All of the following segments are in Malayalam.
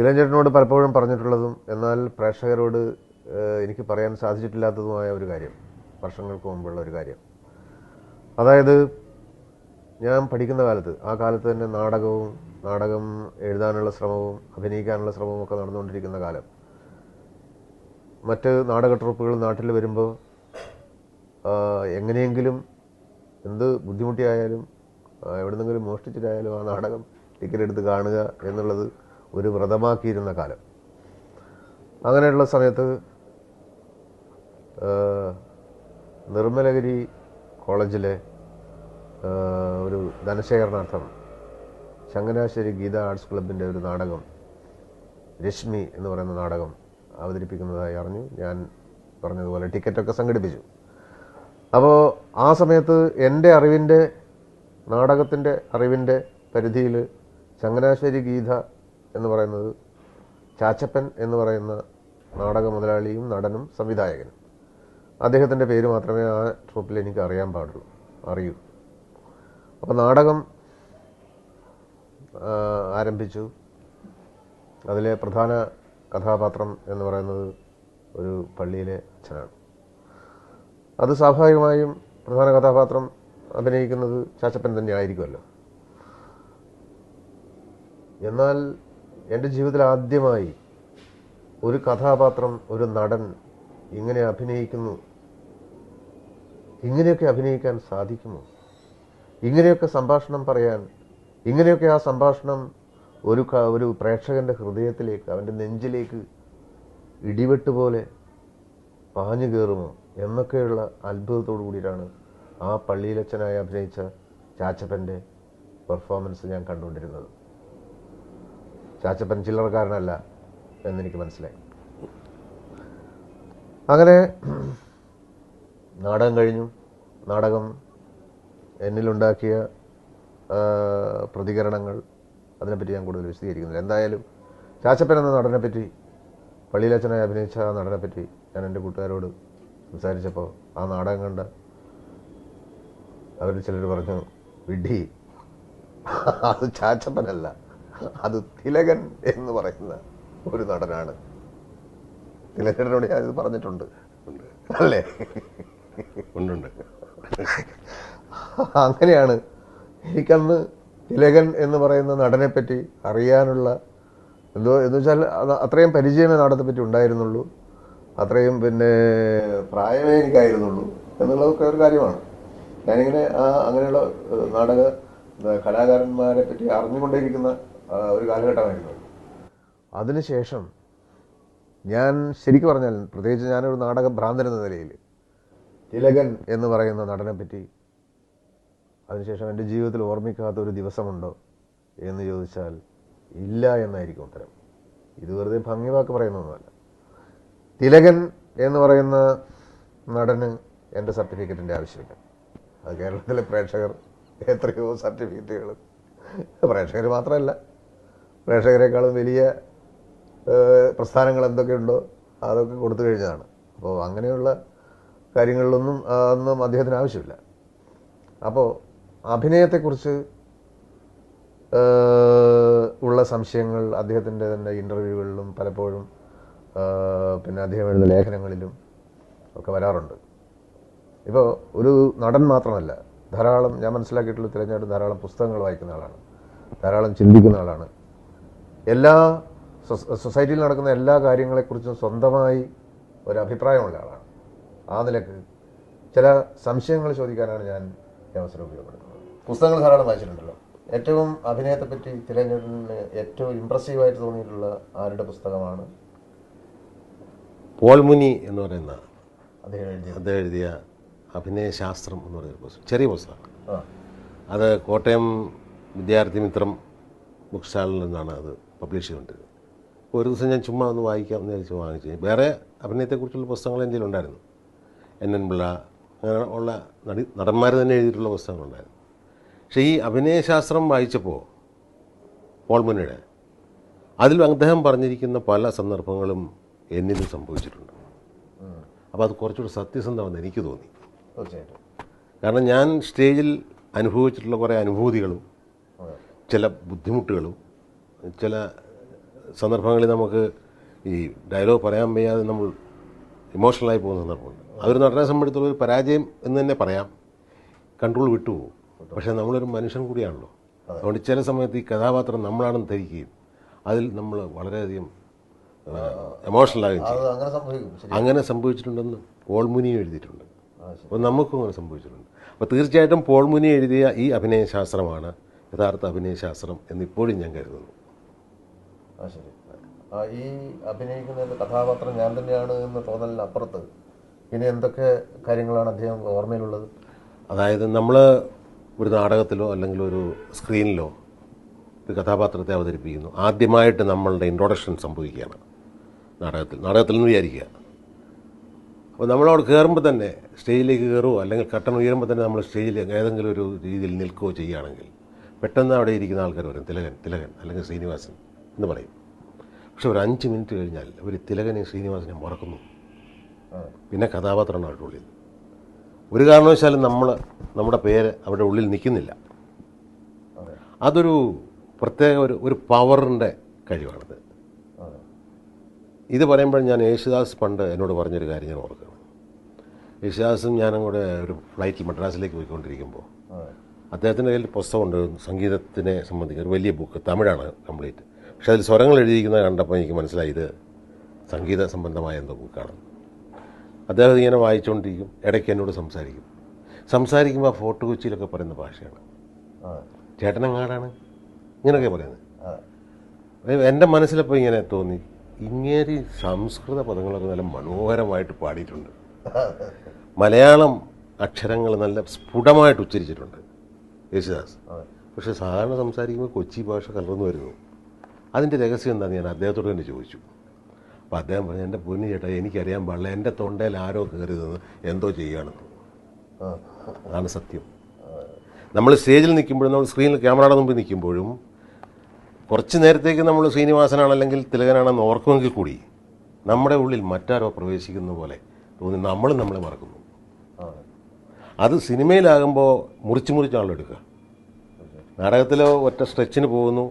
തിലഞ്ചേട്ടനോട് പലപ്പോഴും പറഞ്ഞിട്ടുള്ളതും എന്നാൽ പ്രേക്ഷകരോട് എനിക്ക് പറയാൻ സാധിച്ചിട്ടില്ലാത്തതുമായ ഒരു കാര്യം വർഷങ്ങൾക്ക് മുമ്പുള്ള ഒരു കാര്യം. അതായത് ഞാൻ പഠിക്കുന്ന കാലത്ത് ആ കാലത്ത് തന്നെ നാടകവും നാടകം എഴുതാനുള്ള ശ്രമവും അഭിനയിക്കാനുള്ള ശ്രമവും ഒക്കെ നടന്നുകൊണ്ടിരിക്കുന്ന കാലം. മറ്റ് നാടക ട്രൂപ്പുകൾ നാട്ടിൽ വരുമ്പോൾ എങ്ങനെയെങ്കിലും എന്ത് ബുദ്ധിമുട്ടിയായാലും എവിടെന്നെങ്കിലും എവിടുന്നെങ്കിലും മോഷ്ടിച്ചിട്ടായാലും ആ നാടകം ടിക്കറ്റ് എടുത്ത് കാണുക എന്നുള്ളത് ഒരു വ്രതമാക്കിയിരുന്ന കാലം. അങ്ങനെയുള്ള സമയത്ത് നിർമ്മലഗിരി കോളേജിലെ ഒരു ധനശേഖരണാർത്ഥം ചങ്ങനാശ്ശേരി ഗീത ആർട്സ് ക്ലബിന്റെ ഒരു നാടകം രശ്മി എന്ന് പറയുന്ന നാടകം അവതരിപ്പിക്കുന്നതായി അറിഞ്ഞു. ഞാൻ പറഞ്ഞതുപോലെ ടിക്കറ്റൊക്കെ സംഘടിപ്പിച്ചു. അപ്പോൾ ആ സമയത്ത് എന്റെ അറിവിന്റെ നാടകത്തിന്റെ അറിവിന്റെ പരിധിയിൽ ചങ്ങനാശ്ശേരി ഗീത എന്ന് പറയുന്നത് ചാച്ചപ്പൻ എന്ന് പറയുന്ന നാടക മുതലാളിയും നടനും സംവിധായകനും. അദ്ദേഹത്തിന്റെ പേര് മാത്രമേ ആ ട്രൂപ്പിൽ എനിക്ക് അറിയാൻ പാടുള്ളൂ. അറിയൂ. അപ്പോൾ നാടകം ആരംഭിച്ചു. അതിലെ പ്രധാന കഥാപാത്രം എന്ന് പറയുന്നത് ഒരു പള്ളിയിലെ അച്ഛനാണ്. അത് സ്വാഭാവികമായും പ്രധാന കഥാപാത്രം അഭിനയിക്കുന്നത് ചാച്ചപ്പൻ തന്നെ ആയിരിക്കുമല്ലോ എന്നാൽ എന്റെ ജീവിതത്തിൽ ആദ്യമായി ഒരു കഥാപാത്രം ഒരു നടൻ ഇങ്ങനെ അഭിനയിക്കുന്നു. ഇങ്ങനെയൊക്കെ അഭിനയിക്കാൻ സാധിക്കുമോ? ഇങ്ങനെയൊക്കെ സംഭാഷണം പറയാൻ ഇങ്ങനെയൊക്കെ ആ സംഭാഷണം ഒരു ഒരു പ്രേക്ഷകന്റെ ഹൃദയത്തിലേക്ക് അവന്റെ നെഞ്ചിലേക്ക് ഇടിവെട്ട് പോലെ പാഞ്ഞു കയറുമോ എന്നൊക്കെയുള്ള അത്ഭുതത്തോടു കൂടിയിട്ടാണ് ആ പള്ളിയിലച്ഛനായി അഭിനയിച്ച ചാച്ചപ്പന്റെ പെർഫോമൻസ് ഞാൻ കണ്ടുകൊണ്ടിരുന്നത്. ചാച്ചപ്പൻ ചില്ലറക്കാരനല്ല എന്നെനിക്ക് മനസ്സിലായി. അങ്ങനെ നാടകം കഴിഞ്ഞു. നാടകം എന്നിലുണ്ടാക്കിയ പ്രതികരണങ്ങൾ അതിനെപ്പറ്റി ഞാൻ കൂടുതൽ വിശദീകരിക്കുന്നില്ല. എന്തായാലും ചാച്ചപ്പൻ എന്ന നടനെപ്പറ്റി പള്ളിയിലച്ഛനായി അഭിനയിച്ച ആ നടനെപ്പറ്റി ഞാൻ എന്റെ കൂട്ടുകാരോട് സംസാരിച്ചപ്പോൾ ആ നാടകം കണ്ട അവർ ചിലർ പറഞ്ഞു വിഡ്ഢി അത് ചാച്ചപ്പനല്ല. അത് തിലകൻ എന്ന് പറയുന്ന ഒരു നടനാണ്. തിലകനോട് ഇത് പറഞ്ഞിട്ടുണ്ട്. അല്ലേ? ഉണ്ടുണ്ട് അങ്ങനെയാണ് എനിക്കന്ന് തിലകൻ എന്ന് പറയുന്ന നടനെ പറ്റി അറിയാനുള്ള എന്തോ എന്ന് വെച്ചാൽ അത് അത്രയും പരിചയമേ നടത്തെ പറ്റി ഉണ്ടായിരുന്നുള്ളൂ. അത്രയും പിന്നെ പ്രായമേ എനിക്കായിരുന്നുള്ളൂ എന്നുള്ളതൊക്കെ ഒരു കാര്യമാണ്. ഞാനിങ്ങനെ ആ അങ്ങനെയുള്ള നാടക കലാകാരന്മാരെ പറ്റി അറിഞ്ഞുകൊണ്ടേയിരിക്കുന്ന ഒരു കാലഘട്ടമായിരുന്നു. അതിനുശേഷം ഞാൻ ശരിക്കും പറഞ്ഞാൽ പ്രത്യേകിച്ച് ഞാനൊരു നാടക ഭ്രാന്തൻ എന്ന നിലയിൽ തിലകൻ എന്ന് പറയുന്ന നടനെ പറ്റി അതിനുശേഷം എന്റെ ജീവിതത്തിൽ ഓർമ്മിക്കാത്ത ഒരു ദിവസമുണ്ടോ എന്ന് ചോദിച്ചാൽ ഇല്ല എന്നായിരിക്കും ഉത്തരം. ഇത് വെറുതെ ഭംഗി വാക്ക് പറയുന്നൊന്നുമല്ല. തിലകൻ എന്ന് പറയുന്ന നടന് എന്റെ സർട്ടിഫിക്കറ്റിന്റെ ആവശ്യമില്ല. അത് കേരളത്തിലെ പ്രേക്ഷകർ എത്രയോ സർട്ടിഫിക്കറ്റുകൾ പ്രേക്ഷകർ മാത്രമല്ല. പ്രേക്ഷകരെക്കാളും വലിയ പ്രസ്ഥാനങ്ങൾ എന്തൊക്കെയുണ്ടോ അതൊക്കെ കൊടുത്തു കഴിഞ്ഞതാണ്. അപ്പോൾ അങ്ങനെയുള്ള കാര്യങ്ങളിലൊന്നും ഒന്നും അദ്ദേഹത്തിന് ആവശ്യമില്ല. അപ്പോൾ അഭിനയത്തെക്കുറിച്ച് ഉള്ള സംശയങ്ങൾ അദ്ദേഹത്തിന്റെ തന്നെ ഇന്റർവ്യൂകളിലും പലപ്പോഴും പിന്നെ അദ്ദേഹം എഴുതുന്ന ലേഖനങ്ങളിലും ഒക്കെ വരാറുണ്ട്. ഇപ്പോൾ ഒരു നടൻ മാത്രമല്ല ധാരാളം ഞാൻ മനസ്സിലാക്കിയിട്ടുള്ള തിരഞ്ഞെടുപ്പ് ധാരാളം പുസ്തകങ്ങൾ വായിക്കുന്ന ആളാണ് ധാരാളം ചിന്തിക്കുന്ന ആളാണ്. എല്ലാ സൊസൈറ്റിയിൽ നടക്കുന്ന എല്ലാ കാര്യങ്ങളെക്കുറിച്ചും സ്വന്തമായി ഒരു അഭിപ്രായമുള്ള ആളാണ്. ആ നിലയ്ക്ക് ചില സംശയങ്ങൾ ചോദിക്കാനാണ് ഞാൻ ഈ അവസരം ഉപയോഗപ്പെടുത്തുന്നത്. പുസ്തകങ്ങൾ ധാരാളം വായിച്ചിട്ടുണ്ടല്ലോ. ഏറ്റവും അഭിനയത്തെപ്പറ്റി തിരഞ്ഞെടുപ്പിന് ഏറ്റവും ഇമ്പ്രസീവായിട്ട് തോന്നിയിട്ടുള്ള ആരുടെ പുസ്തകമാണ്? പോൾമുനി എന്ന് പറയുന്ന അദ്ദേഹം എഴുതിയ അഭിനയശാസ്ത്രം എന്ന് പറയുന്ന പുസ്തകം. ചെറിയ പുസ്തകമാണ് അത് കോട്ടയം വിദ്യാർത്ഥി മിത്രം ബുക്ക് സ്റ്റാളിൽ നിന്നാണ് അത് പബ്ലിഷ് ചെയ്തുകൊണ്ടിരുന്നത് ഒരു ദിവസം ഞാൻ ചുമ്മാ ഒന്ന് വായിക്കാം എന്ന് വിചാരിച്ച് വാങ്ങിച്ചു വേറെ അഭിനയത്തെക്കുറിച്ചുള്ള പുസ്തകങ്ങൾ എന്റെ ഉണ്ടായിരുന്നു എൻ എൻ പിള്ള അങ്ങനെ ഉള്ള നടി നടന്മാർ തന്നെ എഴുതിയിട്ടുള്ള പുസ്തകങ്ങളുണ്ടായിരുന്നു പക്ഷേ ഈ അഭിനയശാസ്ത്രം വായിച്ചപ്പോൾ പോൾമുനയുടെ അതിൽ അദ്ദേഹം പറഞ്ഞിരിക്കുന്ന പല സന്ദർഭങ്ങളും എന്നിലും സംഭവിച്ചിട്ടുണ്ട്. അപ്പോൾ അത് കുറച്ചുകൂടി സത്യസന്ധമെന്ന് എനിക്ക് തോന്നി. തീർച്ചയായിട്ടും. കാരണം ഞാൻ സ്റ്റേജിൽ അനുഭവിച്ചിട്ടുള്ള കുറേ അനുഭൂതികളും ചില ബുദ്ധിമുട്ടുകളും ചില സന്ദർഭങ്ങളിൽ നമുക്ക് ഈ ഡയലോഗ് പറയാൻ വയ്യാതെ നമ്മൾ ഇമോഷണലായി പോകുന്ന സന്ദർഭമുണ്ട്. അതൊരു നടനെ സംബന്ധിച്ചുള്ള ഒരു പരാജയം എന്ന് തന്നെ പറയാം. കൺട്രോൾ വിട്ടുപോകും. പക്ഷേ നമ്മളൊരു മനുഷ്യൻ കൂടിയാണല്ലോ. അതുകൊണ്ട് ചില സമയത്ത് ഈ കഥാപാത്രം നമ്മളാണെന്ന് ധരിക്കുകയും അതിൽ നമ്മൾ വളരെയധികം എമോഷണലാകുകയും ചെയ്യും. അങ്ങനെ സംഭവിച്ചിട്ടുണ്ടെന്ന് പോൾ മുനിയും എഴുതിയിട്ടുണ്ട്. അപ്പോൾ നമുക്കും അങ്ങനെ സംഭവിച്ചിട്ടുണ്ട്. അപ്പോൾ തീർച്ചയായിട്ടും പോൾ മുനി എഴുതിയ ഈ അഭിനയശാസ്ത്രമാണ് യഥാർത്ഥ അഭിനയശാസ്ത്രം എന്നിപ്പോഴും ഞാൻ കരുതുന്നു. ആ ശരി. ഈ അഭിനയിക്കുന്ന കഥാപാത്രം ഞാൻ തന്നെയാണ് എന്ന് തോന്നലിനപ്പുറത്ത് ഇനി എന്തൊക്കെ കാര്യങ്ങളാണ് അദ്ദേഹം ഓർമ്മയിലുള്ളത്? അതായത് നമ്മൾ ഒരു നാടകത്തിലോ അല്ലെങ്കിൽ ഒരു സ്ക്രീനിലോ ഒരു കഥാപാത്രത്തെ അവതരിപ്പിക്കുന്നു. ആദ്യമായിട്ട് നമ്മളുടെ ഇൻട്രൊഡക്ഷൻ സംഭവിക്കുകയാണ് നാടകത്തിൽ. നാടകത്തിൽ നിന്ന് വിചാരിക്കുക. അപ്പോൾ നമ്മളവിടെ കയറുമ്പോൾ തന്നെ സ്റ്റേജിലേക്ക് കയറുമോ അല്ലെങ്കിൽ കട്ടൺ ഉയരുമ്പോൾ തന്നെ നമ്മൾ സ്റ്റേജിൽ ഏതെങ്കിലും ഒരു രീതിയിൽ നിൽക്കുകയോ ചെയ്യുകയാണെങ്കിൽ പെട്ടെന്ന് അവിടെ ഇരിക്കുന്ന ആൾക്കാർ വരും തിലകൻ തിലകൻ അല്ലെങ്കിൽ ശ്രീനിവാസൻ. എന്ന് പറയും. പക്ഷെ ഒരു അഞ്ച് മിനിറ്റ് കഴിഞ്ഞാൽ അവർ തിലകനെയും ശ്രീനിവാസനെ മറക്കുന്നു. പിന്നെ കഥാപാത്രമാണ് അവരുടെ ഉള്ളിൽ. ഒരു കാരണവശാലും നമ്മൾ നമ്മുടെ പേര് അവരുടെ ഉള്ളിൽ നിൽക്കുന്നില്ല. അതൊരു പ്രത്യേക ഒരു ഒരു പവറിന്റെ കഴിവാണത്. ഇത് പറയുമ്പോൾ ഞാൻ യേശുദാസ് പണ്ട് എന്നോട് പറഞ്ഞൊരു കാര്യം ഞാൻ ഓർക്കുകയാണ്. യേശുദാസും ഞാനും കൂടെ ഒരു ഫ്ലൈറ്റിൽ മദ്രാസിലേക്ക് പോയിക്കൊണ്ടിരിക്കുമ്പോൾ അദ്ദേഹത്തിന്റെ കയ്യിൽ പുസ്തകമുണ്ട്. സംഗീതത്തിനെ സംബന്ധിക്കുന്ന ഒരു വലിയ ബുക്ക്. തമിഴാണ് കംപ്ലീറ്റ്. പക്ഷേ അതിൽ സ്വരങ്ങൾ എഴുതിയിരിക്കുന്നത് കണ്ടപ്പോൾ എനിക്ക് മനസ്സിലായി ഇത് സംഗീത സംബന്ധമായ എന്തോ ബുക്കാണ്. അദ്ദേഹം ഇങ്ങനെ വായിച്ചുകൊണ്ടിരിക്കും ഇടയ്ക്ക് എന്നോട് സംസാരിക്കും. സംസാരിക്കുമ്പോൾ ഫോർട്ട് കൊച്ചിയിലൊക്കെ പറയുന്ന ഭാഷയാണ്. ചേട്ടനങ്ങാടാണ്? ഇങ്ങനെയൊക്കെ പറയുന്നത്. എന്റെ മനസ്സിലപ്പോൾ ഇങ്ങനെ തോന്നി. ഇങ്ങേരി സംസ്കൃത പദങ്ങളൊക്കെ നല്ല മനോഹരമായിട്ട് പാടിയിട്ടുണ്ട്. മലയാളം അക്ഷരങ്ങൾ നല്ല സ്ഫുടമായിട്ട് ഉച്ചരിച്ചിട്ടുണ്ട്. യേശുദാസ്. പക്ഷേ സാധാരണ സംസാരിക്കുമ്പോൾ കൊച്ചി ഭാഷ കലർന്നു വരുന്നു. അതിന്റെ രഹസ്യം എന്താണെന്ന് ഞാൻ അദ്ദേഹത്തോട് തന്നെ ചോദിച്ചു. അപ്പോൾ അദ്ദേഹം പറഞ്ഞു എന്റെ പൊന്നു ചേട്ടാ എനിക്കറിയാൻ പാടില്ല. എന്റെ തൊണ്ടയിൽ ആരോ കയറിയതെന്ന് എന്തോ ചെയ്യുകയാണെന്ന് ആ അതാണ് സത്യം. നമ്മൾ സ്റ്റേജിൽ നിൽക്കുമ്പോഴും നമ്മൾ സ്ക്രീനിൽ ക്യാമറയുടെ മുമ്പിൽ നിൽക്കുമ്പോഴും കുറച്ച് നേരത്തേക്ക് നമ്മൾ ശ്രീനിവാസനാണ് അല്ലെങ്കിൽ തിലകനാണെന്ന് ഓർക്കുമെങ്കിൽ കൂടി നമ്മുടെ ഉള്ളിൽ മറ്റാരോ പ്രവേശിക്കുന്ന പോലെ തോന്നി നമ്മൾ നമ്മളെ മറക്കുന്നു. അതെ സിനിമയിലാകുമ്പോൾ മുറിച്ച് മുറിച്ചാണല്ലോ എടുക്കുക. നാടകത്തിലോ ഒറ്റ സ്ട്രെച്ചിന് പോകുന്നു.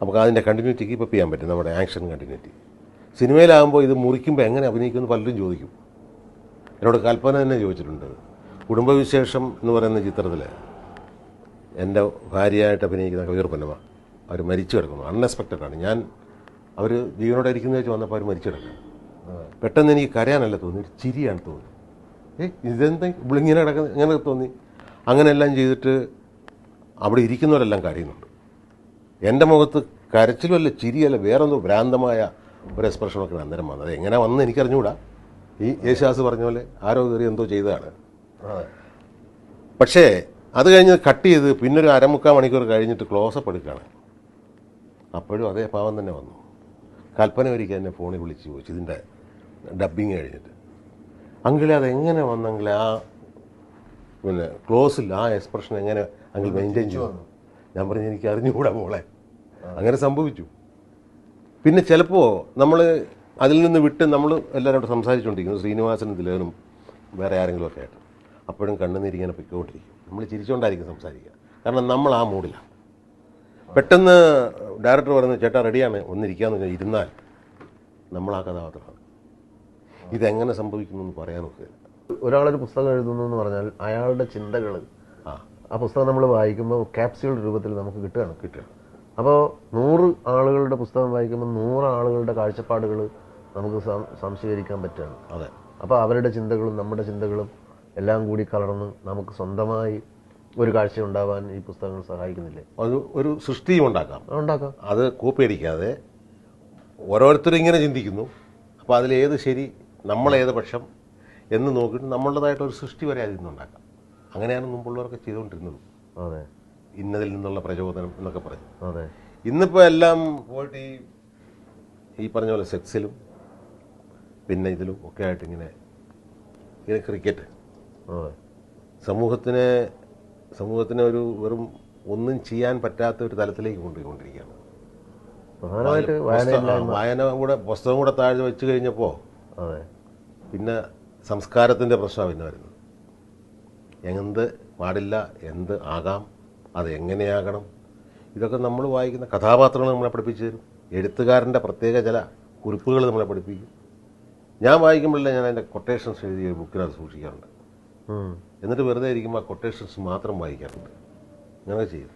നമുക്ക് അതിന്റെ കണ്ടിന്യൂറ്റി കീപ്പ് ചെയ്യാൻ പറ്റും നമ്മുടെ ആക്ഷൻ കണ്ടിന്യൂറ്റി സിനിമയിലാകുമ്പോൾ ഇത് മുറിക്കുമ്പോൾ എങ്ങനെ അഭിനയിക്കുമെന്ന് പലരും ചോദിക്കും. എന്നോട് കൽപ്പന തന്നെ ചോദിച്ചിട്ടുണ്ട്. കുടുംബവിശേഷം എന്ന് പറയുന്ന ചിത്രത്തിൽ എന്റെ ഭാര്യയായിട്ട് അഭിനയിക്കുന്ന കവിയർ അവർ മരിച്ചു കിടക്കുന്നു. അൺഎക്സ്പെക്റ്റഡ് ആണ്. ഞാൻ അവർ ജീവനോടെ ഇരിക്കുന്ന വെച്ച് വന്നപ്പോൾ അവർ മരിച്ചു കിടക്കുന്നു. പെട്ടെന്ന് എനിക്ക് കരയാനല്ല തോന്നി ഒരു ചിരിയാണ് തോന്നി. ഏ ഇതെന്താ? ഇവളിങ്ങനെ കിടക്കുന്നത് ഇങ്ങനെ തോന്നി. അങ്ങനെയെല്ലാം ചെയ്തിട്ട് അവിടെ ഇരിക്കുന്നവരെല്ലാം കരയുന്നുണ്ട്. എന്റെ മുഖത്ത് കരച്ചിലുമല്ല ചിരിയല്ല വേറൊന്നും ഭ്രാന്തമായ ഒരു എക്സ്പ്രഷനൊക്കെ അന്നേരം വന്നത്. അത് എങ്ങനെ വന്ന് എനിക്കറിഞ്ഞുകൂടാ ഈ യേശുദാസ് പറഞ്ഞ പോലെ ആരോ കയറി എന്തോ ചെയ്തതാണ്. പക്ഷേ അത് കഴിഞ്ഞ് കട്ട് ചെയ്ത് പിന്നൊരു അരമുക്കാൽ മണിക്കൂർ കഴിഞ്ഞിട്ട് ക്ലോസപ്പ് എടുക്കുകയാണ്. അപ്പോഴും അതേ പാവം തന്നെ വന്നു. കൽപ്പന ഒരിക്കൽ എന്നെ ഫോണിൽ വിളിച്ച് ചോദിച്ചു ഇതിന്റെ ഡബ്ബിങ് കഴിഞ്ഞിട്ട്. അങ്കിളെ അതെങ്ങനെ വന്നെങ്കിലേ ആ പിന്നെ ക്ലോസിൽ ആ എക്സ്പ്രഷൻ എങ്ങനെ അങ്കിൾ മെയിന്റെയിൻ ചെയ്തു? ഞാൻ പറഞ്ഞു എനിക്ക് അറിഞ്ഞുകൂടാ മോളെ. അങ്ങനെ സംഭവിച്ചു. പിന്നെ ചിലപ്പോൾ നമ്മൾ അതിൽ നിന്ന് വിട്ട് നമ്മൾ എല്ലാവരോടും സംസാരിച്ചുകൊണ്ടിരിക്കുന്നു ശ്രീനിവാസനും തിലകനും വേറെ ആരെങ്കിലും ഒക്കെ ആയിട്ട്. അപ്പോഴും കണ്ണുനീരിങ്ങനെ പൊയ്ക്കൊണ്ടിരിക്കും. നമ്മൾ ചിരിച്ചുകൊണ്ടായിരിക്കും സംസാരിക്കുക. കാരണം നമ്മൾ ആ മൂഡിലാണ്. പെട്ടെന്ന് ഡയറക്ടർ പറയുന്നത് ചേട്ടാ റെഡിയാണ് ഒന്നിരിക്കാന്ന് വെച്ചാൽ ഇരുന്നാൽ നമ്മൾ ആ കഥാപാത്രമാണ്. ഇതെങ്ങനെ സംഭവിക്കുന്നു എന്ന് പറയാൻ നോക്കില്ല ഒരാളൊരു പുസ്തകം എഴുതുന്നു എന്ന് പറഞ്ഞാൽ അയാളുടെ ചിന്തകൾ ആ പുസ്തകം നമ്മൾ വായിക്കുമ്പോൾ ക്യാപ്സ്യൂൾ രൂപത്തിൽ നമുക്ക് കിട്ടുകയാണ് കിട്ടുക അപ്പോൾ നൂറ് ആളുകളുടെ പുസ്തകം വായിക്കുമ്പോൾ നൂറ് ആളുകളുടെ കാഴ്ചപ്പാടുകൾ നമുക്ക് സംശീകരിക്കാൻ പറ്റുകയാണ്. അതെ. അപ്പോൾ അവരുടെ ചിന്തകളും നമ്മുടെ ചിന്തകളും എല്ലാം കൂടി കലർന്ന് നമുക്ക് സ്വന്തമായി ഒരു കാഴ്ച ഉണ്ടാവാൻ ഈ പുസ്തകങ്ങൾ സഹായിക്കുന്നില്ലേ? ഒരു ഒരു സൃഷ്ടിയും ഉണ്ടാക്കാം. ഉണ്ടാക്കാം. അത് കോപ്പി അടിക്കാതെ ഓരോരുത്തരും ഇങ്ങനെ ചിന്തിക്കുന്നു. അപ്പോൾ അതിലേത് ശരി നമ്മളേത് പക്ഷം എന്ന് നോക്കിയിട്ട് നമ്മളുടേതായിട്ടൊരു സൃഷ്ടി വരെ അതിൽ നിന്നുണ്ടാക്കാം. അങ്ങനെയാണ് മുമ്പുള്ളവരൊക്കെ ചെയ്തുകൊണ്ടിരുന്നത്. അതെ. ഇന്നതിൽ നിന്നുള്ള പ്രചോദനം എന്നൊക്കെ പറഞ്ഞു. അതെ. ഇന്നിപ്പോൾ എല്ലാം പോയിട്ട് ഈ ഈ പറഞ്ഞ പോലെ സെക്സിലും പിന്നെ ഇതിലും ഒക്കെ ആയിട്ട് ഇങ്ങനെ ഇങ്ങനെ ക്രിക്കറ്റ്. സമൂഹത്തിനെ സമൂഹത്തിനെ ഒരു വെറും ഒന്നും ചെയ്യാൻ പറ്റാത്ത ഒരു തലത്തിലേക്ക് കൊണ്ടുപോയിക്കൊണ്ടിരിക്കുകയാണ്. വായന കൂടെ പുസ്തകം കൂടെ താഴെ വെച്ച് കഴിഞ്ഞപ്പോൾ പിന്നെ സംസ്കാരത്തിന്റെ പ്രശ്നമാണ് പിന്നെ വരുന്നത് എന്ത് പാടില്ല എന്ത് ആകാം അത് എങ്ങനെയാകണം? ഇതൊക്കെ നമ്മൾ വായിക്കുന്ന കഥാപാത്രങ്ങൾ നമ്മളെ പഠിപ്പിച്ചു തരും. എഴുത്തുകാരന്റെ പ്രത്യേക ചില കുറിപ്പുകൾ നമ്മളെ പഠിപ്പിക്കും. ഞാൻ വായിക്കുമ്പോഴല്ലേ ഞാൻ അതിന്റെ കൊട്ടേഷൻസ് എഴുതിയ ഒരു ബുക്കിനകത്ത് സൂക്ഷിക്കാറുണ്ട്. എന്നിട്ട് വെറുതെ ഇരിക്കുമ്പോൾ ആ കൊട്ടേഷൻസ് മാത്രം വായിക്കാറുണ്ട്. അങ്ങനെ ചെയ്യും.